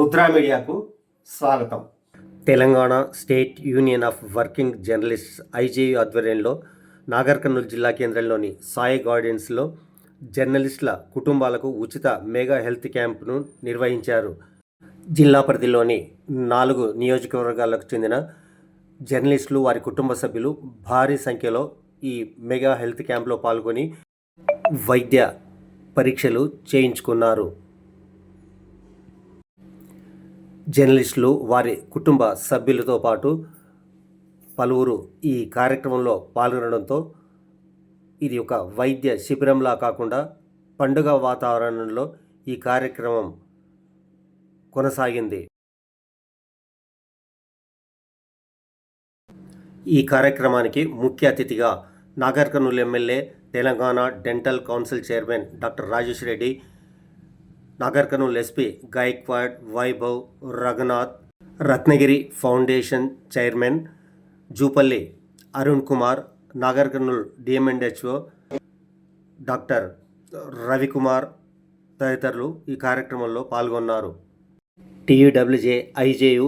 రుద్రా మీడియాకు స్వాగతం. Telangana state union of working journalists IJU ఆధ్వర్యంలో నాగర్ కర్నూలు జిల్లా కేంద్రంలోని సాయి గార్డెన్స్లో జర్నలిస్టుల కుటుంబాలకు ఉచిత మెగా హెల్త్ క్యాంపును నిర్వహించారు. జిల్లా పరిధిలోని నాలుగు నియోజకవర్గాలకు చెందిన జర్నలిస్టులు వారి కుటుంబ సభ్యులు భారీ సంఖ్యలో ఈ మెగా హెల్త్ క్యాంప్లో పాల్గొని వైద్య పరీక్షలు చేయించుకున్నారు. జర్నలిస్టులు వారి కుటుంబ సభ్యులతో పాటు పలువురు ఈ కార్యక్రమంలో పాల్గొనడంతో ఇది ఒక వైద్య శిబిరంలా కాకుండా పండుగ వాతావరణంలో ఈ కార్యక్రమం కొనసాగింది. ఈ కార్యక్రమానికి ముఖ్య అతిథిగా Nagarkurnool MLA Telangana dental council chairman doctor Rajesh Reddy Nagar Kurnool SP Gaikwad Vaibhav Raghunath Ratnagiri foundation chairman Jupalli Arun Kumar Nagar Kurnool DMNHO doctor Ravikumar తదితరులు ఈ కార్యక్రమంలో పాల్గొన్నారు. టీయూడబ్ల్యూజే ఐజేయు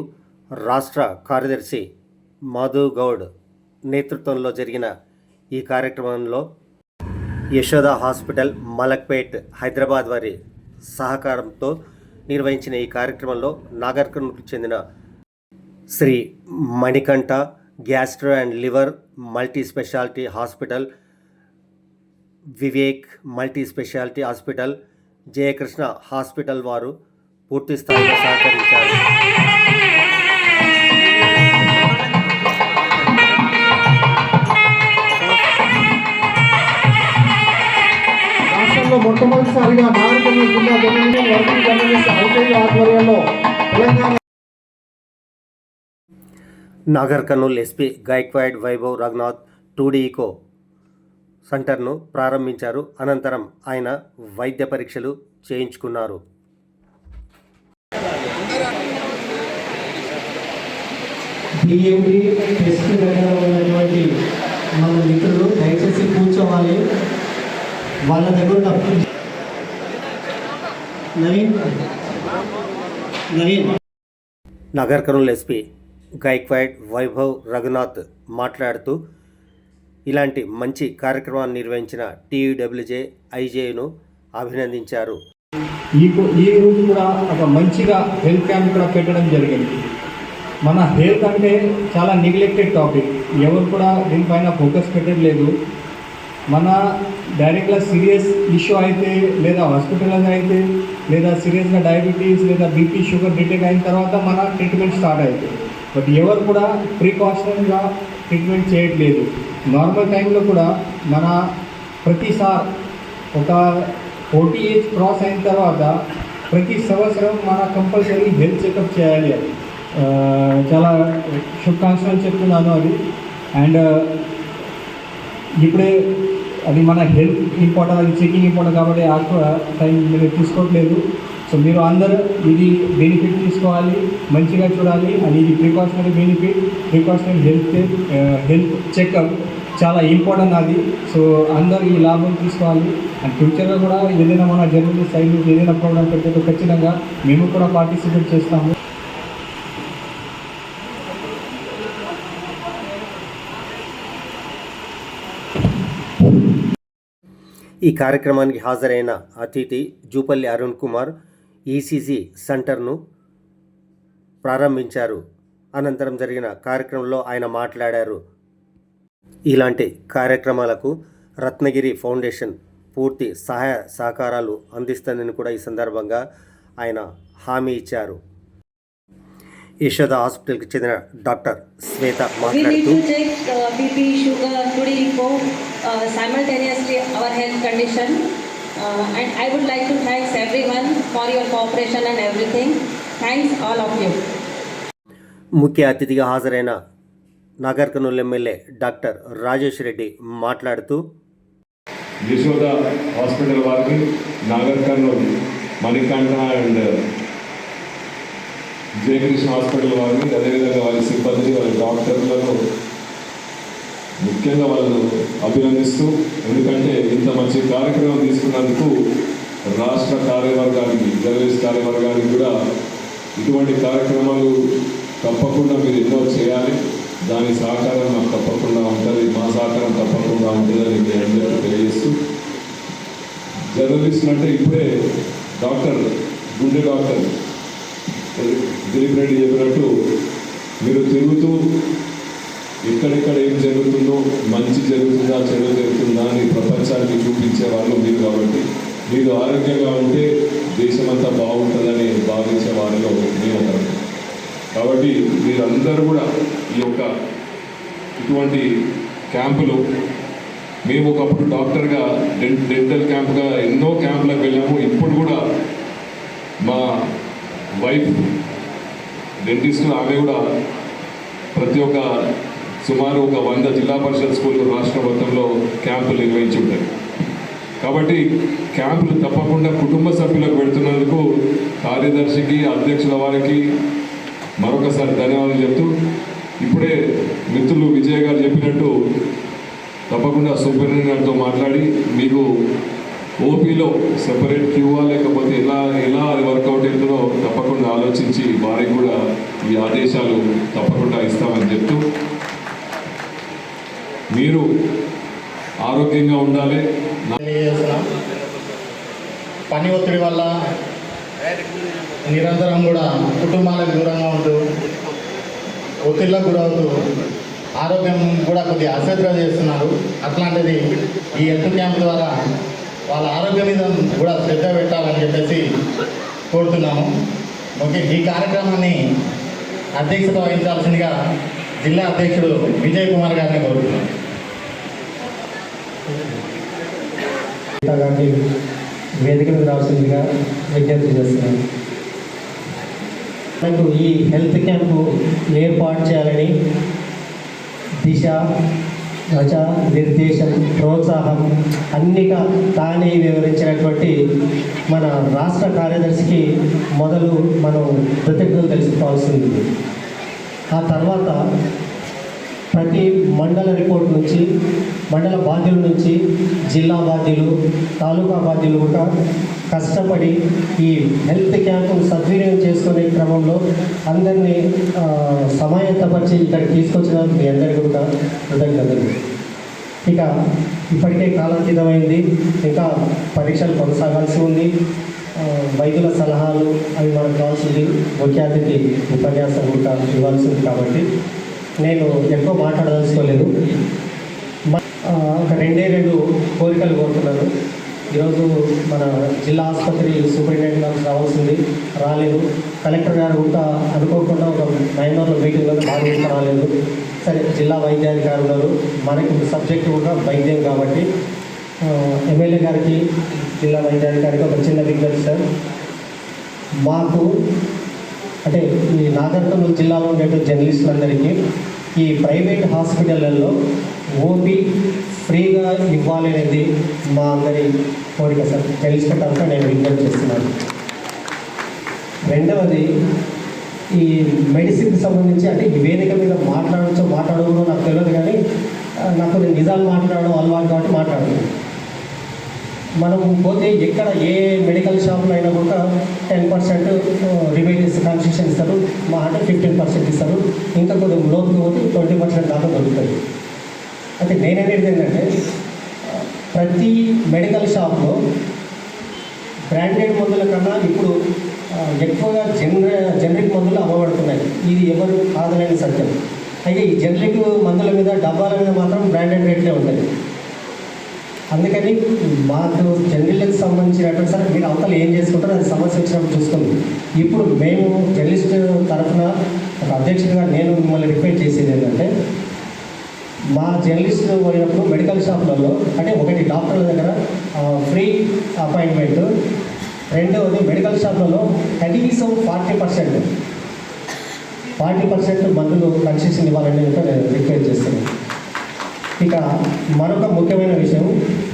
రాష్ట్ర కార్యదర్శి మాధవ్ గౌడ్ నేతృత్వంలో జరిగిన ఈ కార్యక్రమంలో యశోద హాస్పిటల్ మలక్పేట్ హైదరాబాద్ వారి సహకారంతో నిర్వహించిన ఈ కార్యక్రమంలో నాగర్కర్నూలుకు చెందిన Sri Manikanta gastro and liver multi speciality hospital Vivek multi speciality hospital Jayakrishna hospital వారు పూర్తి స్థాయిలో సహకరించారు. మొట్టమొదటిసారిగా నాగరికర్నూలు జిల్లా జర్నలిజం వర్కింగ్ జర్నలిస్ట్ ఐటీఐ ఆధ్వర్యంలో Telangana Nagar Kurnool SP Gaikwad Vaibhav Raghunath two D echo సెంటర్ను ప్రారంభించారు. అనంతరం ఆయన వైద్య పరీక్షలు చేయించుకున్నారు. డిఎండి టెస్ట్ దగ్గర ఉన్నటువంటి మన మిత్రులు దయచేసి కూర్చోవాలి. వాళ్ళ దగ్గర నగర్ కర్నూలు ఎస్పీ గైక్వాడ్ వైభవ్ రఘునాథ్ మాట్లాడుతూ ఇలాంటి మంచి కార్యక్రమాన్ని నిర్వహించిన టీయూడబ్ల్యూజే ఐజేను అభినందించారు. ఈ రోజు కూడా ఒక మంచిగా హెల్త్ క్యాంప్ కూడా పెట్టడం జరిగింది. మన హెల్త్ అంటే చాలా నెగ్లెక్టెడ్ టాపిక్ ఎవరు కూడా దీనిపైన ఫోకస్ పెట్టట్లేదు మన డైరెక్ట్గా సీరియస్ ఇష్యూ అయితే లేదా హాస్పిటలైజ్ అయితే లేదా సీరియస్గా డయాబెటీస్ లేదా బీపీ షుగర్ డిటెక్ట్ అయిన తర్వాత మన ట్రీట్మెంట్ స్టార్ట్ అవుతుంది బట్ ఎవరు కూడా ప్రికాషన్గా ట్రీట్మెంట్ చేయట్లేదు. నార్మల్ టైంలో కూడా మన ప్రతిసారి ఒక ఫోర్టీ ఏజ్ క్రాస్ అయిన తర్వాత ప్రతి సంవత్సరం మన కంపల్సరీ హెల్త్ చెకప్ చేయాలి అది. చాలా శుభాకాంక్షలు చెప్తున్నాను అది. అండ్ ఇప్పుడే అది మన హెల్త్ ఇంపార్టెంట్ అది చెకింగ్ ఇంపార్టెంట్ కాబట్టి ఆ టైం మీరు తీసుకోవట్లేదు. సో మీరు అందరూ ఇది బెనిఫిట్ తీసుకోవాలి మంచిగా చూడాలి అని ఇది precautionary benefit precautionary health health checkup చాలా ఇంపార్టెంట్ అది. సో అందరూ ఈ లాభం తీసుకోవాలి. అండ్ ఫ్యూచర్లో కూడా ఏదైనా మన జర్నలిస్ట్ సైడ్ నుంచి ఏదైనా ప్రోగ్రామ్ పెడితే ఖచ్చితంగా మేము కూడా పార్టిసిపేట్ చేస్తాము. ఈ కార్యక్రమానికి హాజరైన అతిథి జూపల్లి అరుణ్ కుమార్ ఈసీజీ సెంటర్ను ప్రారంభించారు. అనంతరం జరిగిన కార్యక్రమంలో ఆయన మాట్లాడారు. ఇలాంటి కార్యక్రమాలకు రత్నగిరి ఫౌండేషన్ పూర్తి సహాయ సహకారాలు అందిస్తుందని కూడా ఈ సందర్భంగా ఆయన హామీ ఇచ్చారు. యశోద హాస్పిటల్కి చెందిన డాక్టర్ శ్వేత మాట్లాడుతూ to check uh, BP, sugar, today report, uh, simultaneously our health condition. Uh, and I would like to thank everyone for your cooperation and everything. Thanks all of you. ముఖ్య అతిథిగా హాజరైన నాగర్ కర్నూలు ఎమ్మెల్యే డాక్టర్ రాజేష్ రెడ్డి మాట్లాడుతూ Yashoda hospital వారికి Nagar Kurnool Manikanta and Jayakrishna hospital వారిని అదేవిధంగా వారి సిబ్బంది వారి డాక్టర్లను ముఖ్యంగా వాళ్ళను అభినందిస్తూ ఎందుకంటే ఇంత మంచి కార్యక్రమం తీసుకున్నందుకు రాష్ట్ర కార్యవర్గానికి జర్నలిస్ట్ కార్యవర్గానికి కూడా ఇటువంటి కార్యక్రమాలు తప్పకుండా మీరు ఎన్నో చేయాలి. దాని సహకారం నాకు తప్పకుండా ఉంటుంది మా సహకారం తప్పకుండా ఉంటుందని మీ అందరికీ తెలియజేస్తూ. జర్నలిస్ట్ అంటే ఇప్పుడే డాక్టర్ గుండె డాక్టర్ దిలీప్ రెడ్డి చెప్పినట్టు మీరు తిరుగుతూ ఎక్కడెక్కడ ఏం జరుగుతుందో మంచి జరుగుతుందా చెడు జరుగుతుందా అని ప్రపంచానికి చూపించే వాళ్ళు మీరు కాబట్టి మీరు ఆరోగ్యంగా ఉంటే దేశమంతా బాగుంటుందని భావించే వారిలో నేను ఒకరు కాబట్టి మీరందరూ కూడా ఈ యొక్క ఇటువంటి క్యాంపులు మేము ఒకప్పుడు డాక్టర్గా డెంటల్ క్యాంప్గా ఎన్నో క్యాంపులకు వెళ్ళాము. ఇప్పుడు కూడా మా వైఫ్ డెంటిస్ట్ ఆమె కూడా ప్రతి ఒక్క సుమారు ఒక వంద జిల్లా పరిషత్ స్కూళ్ళు రాష్ట్ర మొత్తంలో క్యాంపులు నిర్వహించి ఉంటాయి కాబట్టి క్యాంపులు తప్పకుండా కుటుంబ సభ్యులకు పెడుతున్నందుకు కార్యదర్శికి అధ్యక్షుల వారికి మరొకసారి ధన్యవాదాలు చెప్తూ ఇప్పుడే మిత్రులు విజయ్ గారు చెప్పినట్టు తప్పకుండా సూపరింటెండెంట్ గారితో మాట్లాడి మీకు ఓపీలో సెపరేట్ క్యూవా లేకపోతే ఎలా ఎలా అది వర్కౌట్ అవుతుందో తప్పకుండా ఆలోచించి వారికి కూడా ఈ ఆదేశాలు తప్పకుండా ఇస్తామని చెప్తూ మీరు ఆరోగ్యంగా ఉండాలి. పని ఒత్తిడి వల్ల నిరంతరం కూడా కుటుంబాలకు దూరంగా ఉంటూ ఒత్తిళ్ళకు గురవుతూ ఆరోగ్యం కూడా కొద్దిగా అశ్రద్ధ చేస్తున్నారు. అట్లాంటిది ఈ హెల్త్ క్యాంప్ ద్వారా వాళ్ళ ఆరోగ్యం మీద కూడా శ్రద్ధ పెట్టాలని చెప్పేసి కోరుతున్నాము. ఓకే ఈ కార్యక్రమాన్ని అధ్యక్షత వహించాల్సిందిగా జిల్లా అధ్యక్షుడు విజయ్ కుమార్ గారిని కోరుతున్నాను గీతా గారిని వేదిక మీద రావాల్సిందిగా విజ్ఞప్తి చేస్తున్నాను. మనకు ఈ హెల్త్ క్యాంపు ఏర్పాటు చేయాలని దిశ దశ నిర్దేశం ప్రోత్సాహం అన్నిగా తానే వివరించినటువంటి మన రాష్ట్ర కార్యదర్శికి మొదలు మనం కృతజ్ఞతలు తెలుసుకోవాల్సింది. ఆ తర్వాత ప్రతి మండల రిపోర్ట్ నుంచి మండల బాధ్యుల నుంచి జిల్లా బాధ్యులు తాలూకా బాధ్యులు కూడా కష్టపడి ఈ హెల్త్ క్యాంపును సద్వినియోగం చేసుకునే క్రమంలో అందరినీ సమాయత్తపరిచి ఇక్కడ తీసుకొచ్చిన మీ అందరికీ కూడా కృతజ్ఞతలు. ఇక ఇప్పటికే కాలాతీతమైంది. ఇంకా పరీక్షలు కొనసాగాల్సి ఉంది. వైద్యుల సలహాలు అవి మనకు కావాల్సింది. ముఖ్య అతిథి ఉపన్యాసం కూడా ఇవ్వాల్సింది కాబట్టి నేను ఎక్కువ మాట్లాడదలుచుకోలేదు. ఒక రెండే రెండు కోరికలు కోరుతున్నాను. ఈరోజు మన జిల్లా ఆసుపత్రి సూపరింటెండెంట్ గారు రావాల్సింది రాలేదు. కలెక్టర్ గారు కూడా అనుకోకుండా ఒక మైనర్లో మీటింగ్లో భాగంగా రాలేదు. సరే జిల్లా వైద్యాధికారి ఉన్నారు మనకి సబ్జెక్ట్ కూడా వైద్యం కాబట్టి ఎమ్మెల్యే గారికి జిల్లా వైద్యాధికారికి ఒక చిన్న విజ్ఞప్తి సార్. మాకు అంటే ఈ నాగర్ కర్నూలు జిల్లాలో ఉండేటువంటి జర్నలిస్టులందరికీ ఈ ప్రైవేట్ హాస్పిటళ్ళలో ఓపీ ఫ్రీగా ఇవ్వాలి అనేది మా అందరి కోరిక సార్. జర్నలిస్ట్ నేను విజ్ఞప్తి చేస్తున్నాను. రెండవది ఈ మెడిసిన్కి సంబంధించి అంటే ఈ వేదిక మీద మాట్లాడచ్చో మాట్లాడకూడదో నాకు తెలియదు కానీ నాకు నేను నిజాలు మాట్లాడడం అలవాటు కాబట్టి మాట్లాడుతున్నాను. మనం పోతే ఎక్కడ ఏ మెడికల్ షాప్లో అయినా కూడా టెన్ పర్సెంట్ రిబేట్ కన్సెషన్ ఇస్తారు. మా అంటే ఫిఫ్టీన్ పర్సెంట్ ఇస్తారు. ఇంకా కొంచెం లోతుకు పోతే ట్వంటీ పర్సెంట్ దాకా దొరుకుతుంది అయితే నేననేది ఏంటంటే ప్రతి మెడికల్ షాప్లో బ్రాండెడ్ మందుల కన్నా ఇప్పుడు ఎక్కువగా జనర జనరిక్ మందులు అమ్మబడుతున్నాయి. ఇది ఎవరు కాదలేని సత్యం. అయితే ఈ జనరిక్ మందుల మీద డబ్బాల మీద మాత్రం బ్రాండెడ్ రేట్లే ఉంటుంది అందుకని మాకు జర్నలిస్ట్కి సంబంధించినటువంటి సరే మీరు అవతల ఏం చేసుకుంటారో అది సమస్య వచ్చినప్పుడు చూసుకుంది ఇప్పుడు మేము జర్నలిస్ట్ తరఫున ఒక అధ్యక్షుడిగా నేను మిమ్మల్ని రిక్వెస్ట్ చేసేది ఏంటంటే మా జర్నలిస్ట్ పోయినప్పుడు మెడికల్ షాప్లలో అంటే ఒకటి డాక్టర్ల దగ్గర ఫ్రీ అపాయింట్మెంట్ రెండవది మెడికల్ షాప్లలో కనీసం ఫార్టీ పర్సెంట్ ఫార్టీ పర్సెంట్ మందులు కన్సెషన్ ఇవ్వాలని కూడా నేను రిక్వెస్ట్ చేస్తున్నాను. ఇక మరొక ముఖ్యమైన విషయం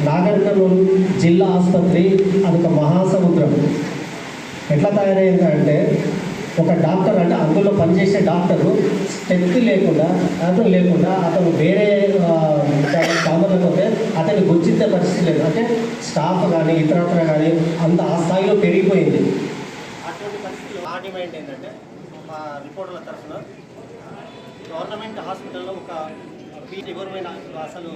నాగర్కర్నూలు జిల్లా ఆసుపత్రి అదొక మహాసముద్రం. ఎట్లా తయారైందంటే ఒక డాక్టర్ అంటే అందులో పనిచేసే డాక్టరు స్టెప్ లేకుండా అతను లేకుండా అతను వేరే కామర్లకు అతన్ని గుర్తించే పరిస్థితి లేదు. అంటే స్టాఫ్ కానీ ఇతరత్ర కానీ అంత ఆ స్థాయిలో పెరిగిపోయింది. అటువంటి పరిస్థితుల్లో ఆ డిమాండ్ ఏంటంటే మా రిపోర్టర్ల తరఫున గవర్నమెంట్ హాస్పిటల్లో ఒక పీజీ ఎవరైనా అసలు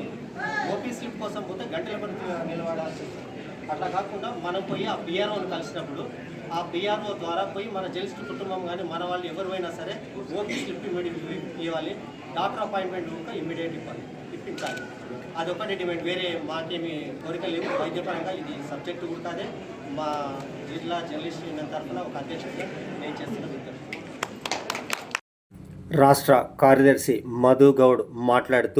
ఓపీ స్లిప్ కోసం పోతే గంటల కొరకు నిలబడాల్సి వస్తుంది. అట్లా కాకుండా మనం పోయి ఆ బీఆర్ఓని కలిసినప్పుడు ఆ బీఆర్ఓ ద్వారా పోయి మన జెలిస్ట్ కుటుంబం కానీ మన వాళ్ళు ఎవరైనా సరే ఓపీ స్లిప్ ఇవ్వాలి. డాక్టర్ అపాయింట్మెంట్ కూడా ఇమ్మీడియట్ ఇవ్వాలి. ఇప్పించాలి. అదొకటి డిమాండ్. వేరే మాకేమి కోరిక లేవు వైద్యపరంగా ఇది సబ్జెక్టు కుడుతుంది మా జిల్లా జర్నలిస్ట్ యూనియన్ తరఫున ఒక అధ్యక్షుడిగా నేను చేస్తున్నాను రాష్ట్ర కార్యదర్శి మధు గౌడ్ మాట్లాడుతూ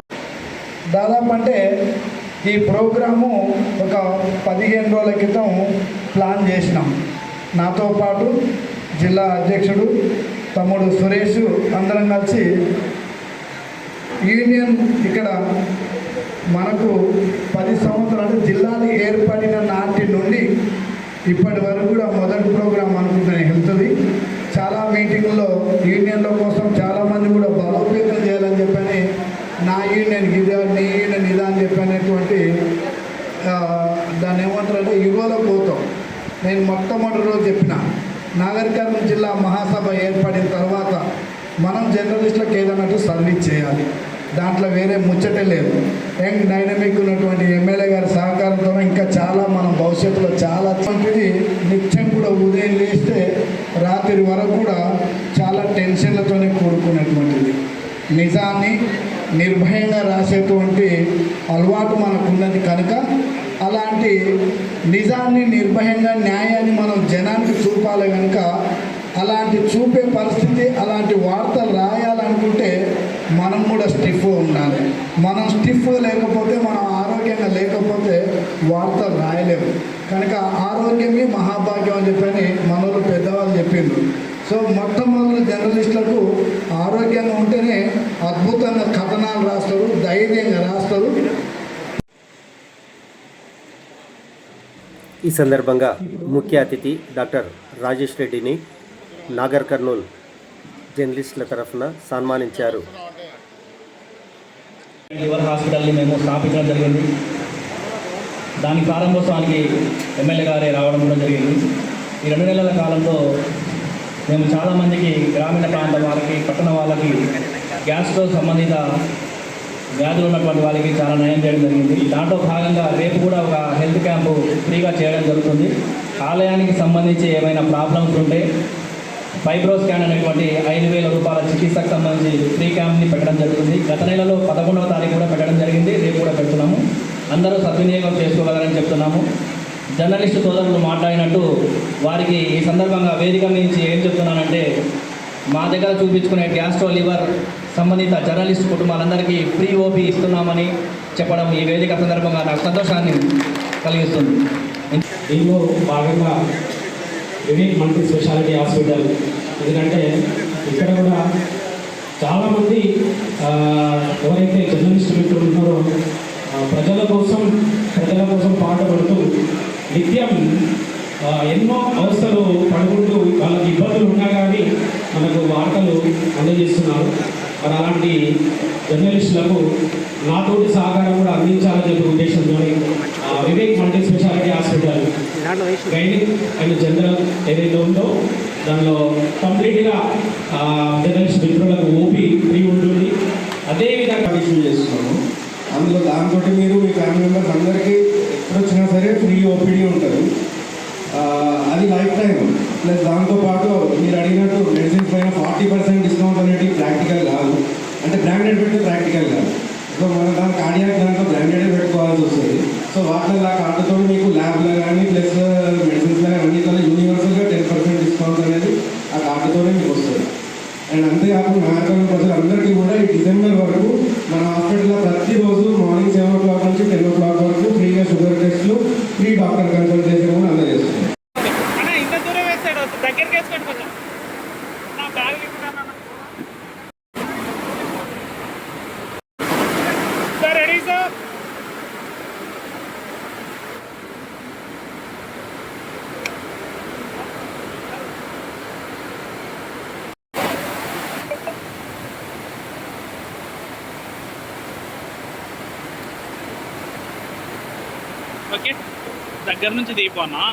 దాదాపు అంటే ఈ ప్రోగ్రాము ఒక పదిహేను రోజుల క్రితం ప్లాన్ చేసినాం. నాతో పాటు జిల్లా అధ్యక్షుడు తమ్ముడు సురేష్ అందరం కలిసి యూనియన్ ఇక్కడ మనకు పది సంవత్సరాలు జిల్లాలు ఏర్పడిన నాటి నుండి ఇప్పటి వరకు కూడా మొదటి ప్రోగ్రాం అనుకుంటున్నాను హెల్త్ది చాలా మీటింగ్లో యూనియన్ల కోసం చాలామంది కూడా బలోపేతం చేయాలని చెప్పని నా యూనియన్ ఇదా నీ యూనియన్ ఇదా అని చెప్పనేటువంటి దాన్ని ఏమంటారంటే యుగలో పోతాం. నేను మొట్టమొదటి రోజు చెప్పిన నాగరికర్ణం జిల్లా మహాసభ ఏర్పడిన తర్వాత మనం జర్నలిస్టులకు ఏదన్నట్టు సర్వీస్ చేయాలి. దాంట్లో వేరే ముచ్చటే లేదు. యంగ్ డైనమిక్ ఉన్నటువంటి ఎమ్మెల్యే గారి సహకారంతో ఇంకా చాలా మనం భవిష్యత్తులో చాలా అటువంటిది నిత్యం కూడా ఉదయం లేస్తే రాత్రి వరకు కూడా చాలా టెన్షన్లతోనే కూడుకున్నటువంటిది. నిజాన్ని నిర్భయంగా రాసేటువంటి అలవాటు మనకున్నది కనుక అలాంటి నిజాన్ని నిర్భయంగా న్యాయాన్ని మనం జనానికి చూపాలి కనుక అలాంటి చూపే పరిస్థితి అలాంటి వార్తలు రాయాలనుకుంటే మనం కూడా స్టిఫ్ ఉండాలి. మనం స్టిఫ్ లేకపోతే మనం ఆరోగ్యంగా లేకపోతే వార్తలు రాయలేము. కనుక ఆరోగ్యమే మహాభాగ్యం అని చెప్పని మనోళ్ళు పెద్దవాళ్ళు చెప్పిండ్రు. సో మొట్టమొదటి జర్నలిస్టులకు ఆరోగ్యంగా ఉంటేనే అద్భుతంగా కథనాలు రాస్తారు ధైర్యంగా రాస్తారు. ఈ సందర్భంగా ముఖ్య అతిథి డాక్టర్ రాజేష్ రెడ్డిని నాగర్ కర్నూల్ జర్నలిస్టుల తరఫున సన్మానించారు. హాస్పిటల్ని మేము స్థాపించడం జరిగింది. దాని ప్రారంభోత్సవానికి ఎమ్మెల్యే గారే రావడం కూడా జరిగింది. ఈ రెండు నెలల కాలంలో మేము చాలామందికి గ్రామీణ ప్రాంత వాళ్ళకి పట్టణ వాళ్ళకి గ్యాస్తో సంబంధిత వ్యాధులు ఉన్నటువంటి వాళ్ళకి చాలా నయం చేయడం జరిగింది. దాంట్లో భాగంగా రేపు కూడా ఒక హెల్త్ క్యాంపు ఫ్రీగా చేయడం జరుగుతుంది. ఆలయానికి సంబంధించి ఏమైనా ప్రాబ్లమ్స్ ఉంటే ఫైబ్రో స్కాన్ అనేటువంటి ఐదు వేల రూపాయల చికిత్సకు సంబంధించి ఫ్రీ క్యాంప్ని పెట్టడం జరుగుతుంది. గత నెలలో పదకొండవ తారీఖు కూడా పెట్టడం జరిగింది. రేపు కూడా పెడుతున్నాము. అందరూ సద్వినియోగం చేసుకోగలరని చెప్తున్నాము. జర్నలిస్టు సోదరులు మాట్లాడినట్టు వారికి ఈ సందర్భంగా వేదిక నుంచి ఏం చెప్తున్నానంటే మా దగ్గర చూపించుకునే గ్యాస్ట్రో లివర్ సంబంధిత జర్నలిస్ట్ కుటుంబాలందరికీ ఫ్రీ ఓపీ ఇస్తున్నామని చెప్పడం ఈ వేదిక సందర్భంగా నాకు సంతోషాన్ని కలిగిస్తుంది. దీనిలో భాగంగా వివేక్ మల్టీ స్పెషాలిటీ హాస్పిటల్. ఎందుకంటే ఇక్కడ కూడా చాలామంది ఎవరైతే జర్నలిస్ట్ మిత్రులు ఉన్నారో ప్రజల కోసం ప్రజల కోసం పాటుపడుతూ నిత్యం ఎన్నో అవస్థలు పడుకుంటూ వాళ్ళకి ఇబ్బందులు ఉన్నా కానీ మనకు వార్తలు అందజేస్తున్నారు. మరి అలాంటి జర్నలిస్టులకు నాతోటి సహకారం కూడా అందించాలని చెప్పే ఉద్దేశంతో వివేక్ మల్టీ స్పెషాలిటీ హాస్పిటల్ గైనింగ్ అండ్ జనరల్ ఏదైతే ఉందో దానిలో కంప్లీట్గా జర్నలిస్ట్ మిత్రులకు ఓపీ ఫ్రీ ఉంటుంది. అదేవిధంగా ఇష్యూ చేస్తున్నాము. అందులో దాంతో మీరు మీ ఫ్యామిలీ మెంబర్స్ అందరికీ ఎప్పుడు వచ్చినా సరే ఫ్రీ ఓపీడీ ఉంటుంది. అది లైఫ్ టైం ప్లస్ దాంతోపాటు మీరు అడిగినట్టు మెడిసిన్స్ పైన ఫార్టీ పర్సెంట్ డిస్కౌంట్ అనేది ప్రాక్టికల్ కాదు. అంటే బ్రాండెడ్ పెడితే ప్రాక్టికల్ కాదు. సో మనం దాని కార్డియాక్ దాంట్లో బ్రాండెడ్ పెట్టుకోవాల్సి వస్తుంది. సో వాటిలో కార్డుతో మీకు ల్యాబ్లో కానీ ప్లస్ మెడిసిన్స్లో కానీ అన్నిట్లో యూనివర్సల్గా టెన్ పర్సెంట్ డిస్కౌంట్ అనేది ఆ కార్డుతోనే మీకు వస్తుంది. అండ్ అంతేకాకుండా నాగరికమైన ప్రజలందరికీ కూడా ఈ డిసెంబర్ వరకు మన హాస్పిటల్లో ప్రతిరోజు మార్నింగ్ సెవెన్ ఓ క్లాక్ నుంచి టెన్ ఓ క్లాక్ వరకు ఫ్రీగా షుగర్ టెస్ట్లు ఫ్రీ డాక్టర్ కన్సల్టేషన్ కూడా అందజేస్తున్నాం ఇంత దూరం వేస్తాడు దగ్గరికి వేసుకోండి కొంచెం నా బ్యాగ్ ఇస్తున్నాను సార్ రెడీ సార్ ఓకే దగ్గర నుంచి దీపన్నా